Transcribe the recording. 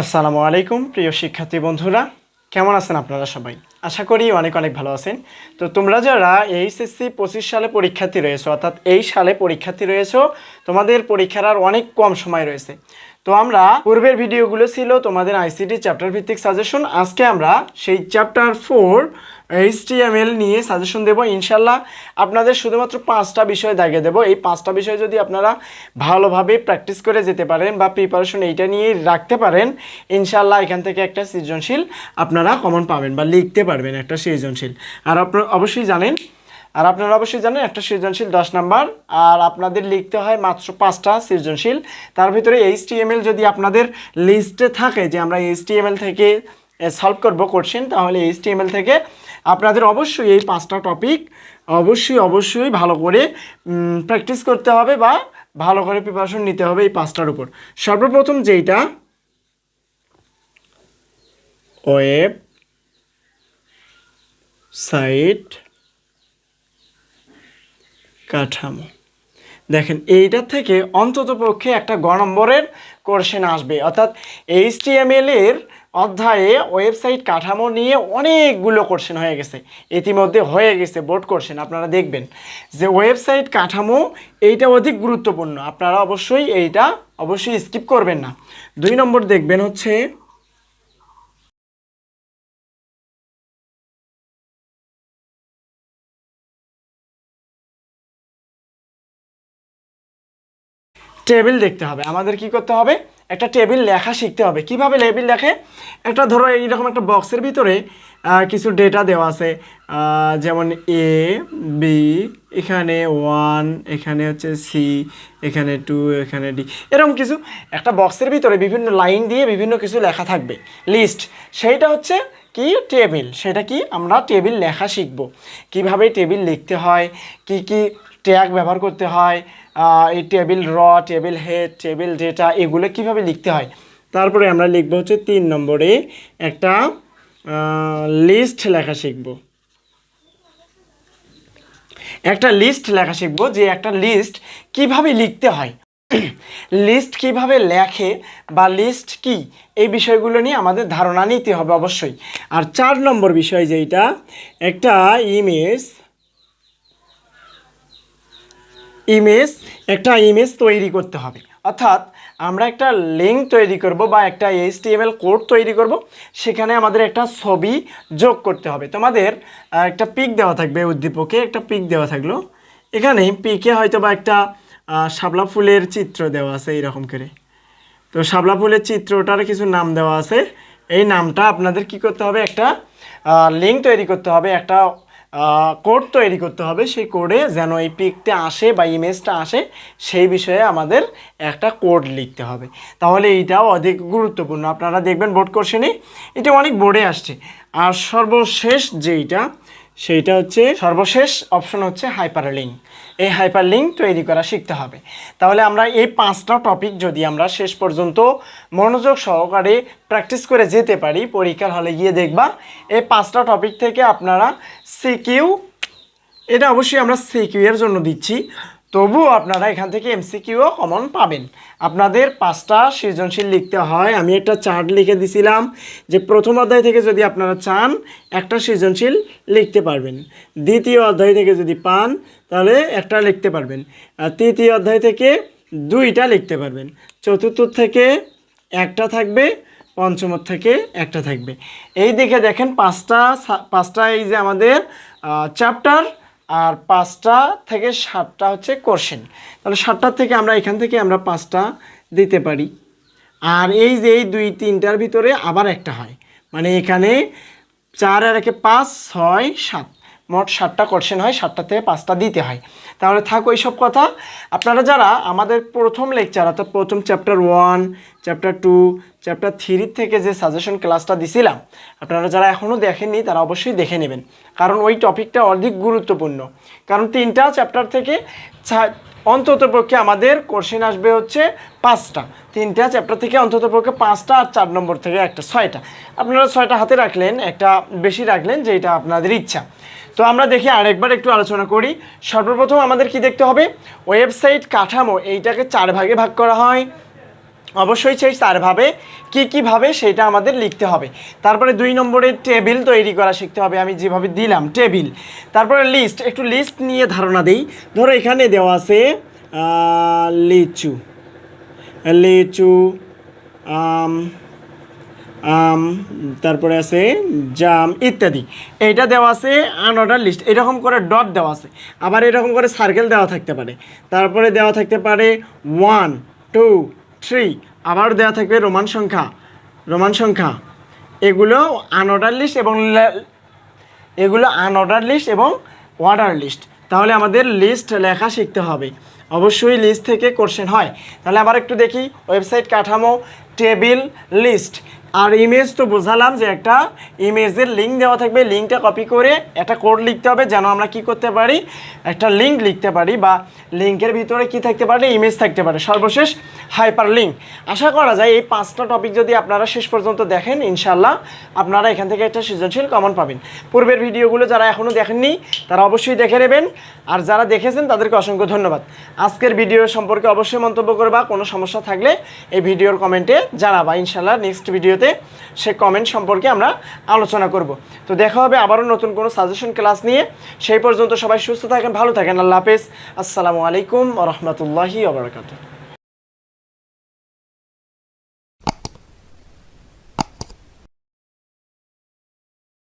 আসসালামু আলাইকুম, প্রিয় শিক্ষার্থী বন্ধুরা। কেমন আছেন আপনারা সবাই? আশা করি অনেক অনেক ভালো আছেন। তো তোমরা যারা এইচএসসি পঁচিশ সালে পরীক্ষার্থী রয়েছো, অর্থাৎ এই সালে পরীক্ষার্থী রয়েছো, তোমাদের পরীক্ষার আর অনেক কম সময় রয়েছে। তো আমরা পূর্বের ভিডিওগুলো ছিল তোমাদের আইসিটি চ্যাপ্টার ভিত্তিক সাজেশন আজকে আমরা সেই চ্যাপ্টার ফোর এইচটিএমএল নিয়ে সাজেশন দেবো, ইনশাল্লাহ আপনাদের শুধুমাত্র পাঁচটা বিষয় দাগিয়ে দেবো। এই পাঁচটা বিষয় যদি আপনারা ভালোভাবে প্র্যাকটিস করে যেতে পারেন বা প্রিপারেশন এইটা নিয়ে রাখতে পারেন, ইনশাল্লাহ এখান থেকে একটা সৃজনশীল আপনারা কমন পাবেন বা লিখতে পারবেন একটা সৃজনশীল। আর আপনারা অবশ্যই জানেন আর আপনারা অবশ্যই জানেন, একটা সৃজনশীল দশ নাম্বার, আর আপনাদের লিখতে হয় মাত্র পাঁচটা সৃজনশীল। তার ভিতরে এইচটিএমএল যদি আপনাদের লিস্টে থাকে যে আমরা এইচটিএমএল থেকে সলভ করব কোশ্চেন তাহলে এইচটিএমএল থেকে আপনাদের অবশ্যই এই পাঁচটা টপিক অবশ্যই অবশ্যই ভালো করে প্র্যাকটিস করতে হবে বা ভালো করে প্রিপারেশন নিতে হবে এই পাঁচটার উপর। সর্বপ্রথম যেইটা ওয়েব সাইট কাঠামো। দেখেন, এইটা থেকে অন্তত পক্ষে একটা গ নম্বরের কোশ্চেন আসবে। অর্থাৎ এইচটিএমএল এর অধ্যায়ে ওয়েবসাইট কাঠামো নিয়ে অনেকগুলো কোশ্চেন হয়ে গেছে। ইতিমধ্যে হয়ে গেছে বোর্ড কোশ্চেন আপনারা দেখবেন। যে ওয়েবসাইট কাঠামো, এইটা অধিক গুরুত্বপূর্ণ। আপনারা অবশ্যই এইটা অবশ্যই স্কিপ করবেন না। দুই নম্বর দেখবেন হচ্ছে টেবিল দেখতে হবে। আমাদের কি করতে হবে? একটা টেবিল লেখা শিখতে হবে। কীভাবে টেবিল লেখে? একটা ধরো এইরকম একটা বক্সের ভিতরে কিছু ডেটা দেওয়া আছে। যেমন এ বি এখানে ওয়ান এখানে হচ্ছে সি এখানে টু এখানে ডি এরকম কিছু। একটা বক্সের ভিতরে বিভিন্ন লাইন দিয়ে বিভিন্ন কিছু লেখা থাকবে। লিস্ট সেইটা হচ্ছে কি? টেবিল সেটা কি? আমরা টেবিল লেখা শিখব। কীভাবে টেবিল লিখতে হয়? কি কি ট্যাগ ব্যবহার করতে হয়? এই টেবিল র টেবিল হেড টেবিল ডেটা এগুলো কীভাবে লিখতে হয়? তারপরে আমরা লিখব হচ্ছে তিন নম্বরে একটা লিস্ট লেখা শিখব। একটা লিস্ট লেখা শিখব যে একটা লিস্ট কীভাবে লিখতে হয়। লিস্ট কীভাবে লেখে বা লিস্ট কি, এই বিষয়গুলো নিয়ে আমাদের ধারণা নিতে হবে অবশ্যই। আর চার নম্বর বিষয় যেটা একটা ইমেজ ইমেজ, একটা ইমেজ তৈরি করতে হবে। অর্থাৎ আমরা একটা লিঙ্ক তৈরি করব বা একটা এইচটিএমএল কোড তৈরি করব। সেখানে আমাদের একটা ছবি যোগ করতে হবে। তোমাদের একটা পিক দেওয়া থাকবে উদ্দীপকে, একটা পিক দেওয়া থাকল। এখানে পিকে হয়তো বা একটা শাপলা ফুলের চিত্র দেওয়া আছে এইরকম করে। তো শাপলা ফুলের চিত্রটার কিছু নাম দেওয়া আছে। এই নামটা আপনাদের কি করতে হবে? একটা লিঙ্ক তৈরি করতে হবে। একটা কোড তৈরি করতে হবে। সেই কোডে যেন এই পিকটা আসে বা ইমেজটা আসে, সেই বিষয়ে আমাদের একটা কোড লিখতে হবে। তাহলে এইটাও অধিক গুরুত্বপূর্ণ। আপনারা দেখবেন বোর্ড কোশ্চেনে এটা অনেক বোর্ডে আসছে। আর সর্বশেষ যেইটা, সেইটা হচ্ছে, সর্বশেষ অপশন হচ্ছে হাইপার লিঙ্ক এই হাইপার লিঙ্ক তৈরি করা শিখতে হবে। তাহলে আমরা এই পাঁচটা টপিক যদি আমরা শেষ পর্যন্ত মনোযোগ সহকারে প্র্যাকটিস করে যেতে পারি, পরীক্ষার হলে গিয়ে দেখবা, এই পাঁচটা টপিক থেকে আপনারা সিকিউ এটা অবশ্যই আমরা সিকিউ এর জন্য দিচ্ছি। তবুও আপনারা এখান থেকে এমসিকিউও কমন পাবেন। আপনাদের পাঁচটা সৃজনশীল লিখতে হয়। আমি একটা চার্ট লিখে দিছিলাম যে প্রথম অধ্যায় থেকে যদি আপনারা চান, একটা সৃজনশীল লিখতে পারবেন। দ্বিতীয় অধ্যায় থেকে যদি পান, তাহলে একটা লিখতে পারবেন। তৃতীয় অধ্যায় থেকে দুইটা লিখতে পারবেন। চতুর্থ থেকে একটা থাকবে পঞ্চমত থেকে একটা থাকবে। এই দিকে দেখেন পাঁচটা পাঁচটা এই যে আমাদের চ্যাপ্টার আর পাঁচটা থেকে সাতটা হচ্ছে কোশ্চেন। তাহলে সাতটার থেকে আমরা এখান থেকে আমরা পাঁচটা দিতে পারি। আর এই যে এই দুই তিনটার ভিতরে আবার একটা হয়। মানে এখানে চার আর একে পাঁচ, ছয়, সাত। মোট সাতটা কোশ্চেন হয়, সাতটা থেকে পাঁচটা দিতে হয়। তাহলে থাক সব কথা। আপনারা যারা আমাদের প্রথম লেকচার, অর্থাৎ প্রথম chapter one, chapter two chapter three থেকে যে সাজেশন ক্লাসটা দিছিলাম, আপনারা যারা এখনও দেখেননি, তারা অবশ্যই দেখে নেবেন। কারণ ওই টপিকটা অধিক গুরুত্বপূর্ণ। কারণ তিনটা চ্যাপ্টার থেকে চা- অন্ততপক্ষে আমাদের কোশ্চেন আসবে হচ্ছে পাঁচটা। তিনটা চ্যাপ্টার থেকে অন্ততপক্ষে পাঁচটা আর চার নম্বর থেকে একটা, ছয়টা। আপনারা ছয়টা হাতে রাখলেন, একটা বেশি রাখলেন, যেটা আপনাদের ইচ্ছা। তো আমরা দেখি আরেকবার একটু আলোচনা করি। সর্বপ্রথম আমাদের কি দেখতে হবে? ওয়েবসাইট কাঠামো, এইটাকে চার ভাগে ভাগ করা হয়। অবশ্যই সেই চারভাবে কী কীভাবে সেটা আমাদের লিখতে হবে। তারপরে দুই নম্বরে টেবিল তৈরি করা শিখতে হবে, আমি যেভাবে দিলাম টেবিল তারপরে লিস্ট একটু লিস্ট নিয়ে ধারণা দিই। ধরো এখানে দেওয়া আছে লিচু। লিচু, আম আম, তারপরে আছে জাম ইত্যাদি। এইটা দেওয়া আছে আনঅর্ডার লিস্ট এরকম করে ডট দেওয়া আছে। আবার এরকম করে সার্কেল দেওয়া থাকতে পারে। তারপরে দেওয়া থাকতে পারে ওয়ান টু থ্রি আবার দেওয়া থাকবে রোমান সংখ্যা। রোমান সংখ্যা। এগুলো আনঅর্ডার লিস্ট এবং এগুলো আনঅর্ডার লিস্ট এবং অর্ডার লিস্ট তাহলে আমাদের লিস্ট লেখা শিখতে হবে। অবশ্যই লিস্ট থেকে কোশ্চেন হয়। তাহলে আবার একটু দেখি। ওয়েবসাইট কাঠামো টেবিল লিস্ট আর ইমেজ তো বোঝালাম যে একটা ইমেজের লিঙ্ক দেওয়া থাকবে। লিঙ্কটা কপি করে একটা কোড লিখতে হবে যেন আমরা কি করতে পারি? একটা লিঙ্ক লিখতে পারি বা লিঙ্কের ভিতরে কি থাকতে পারে? ইমেজ থাকতে পারে। সর্বশেষ হাইপার লিঙ্ক আশা করা যায় এই পাঁচটা টপিক যদি আপনারা শেষ পর্যন্ত দেখেন ইনশাল্লাহ আপনারা এখান থেকে একটা সৃজনশীল কমন পাবেন। পূর্বের ভিডিওগুলো যারা এখনও দেখেননি, তারা অবশ্যই দেখে নেবেন। আর যারা দেখেছেন, তাদেরকে অসংখ্য ধন্যবাদ। আজকের ভিডিও সম্পর্কে অবশ্যই মন্তব্য করবা। কোনো সমস্যা থাকলে এই ভিডিওর কমেন্টে জানাবা। ইনশাল্লাহ নেক্সট ভিডিওতে সে কমেন্ট সম্পর্কে আমরা আলোচনা করব। তো দেখা হবে আবারও নতুন কোনো সাজেশন ক্লাস নিয়ে। সেই পর্যন্ত সবাই সুস্থ থাকেন, ভালো থাকেন। আল্লাহ হাফেজ। আসসালামু আলাইকুম রহমতুল্লাহি আবরকাত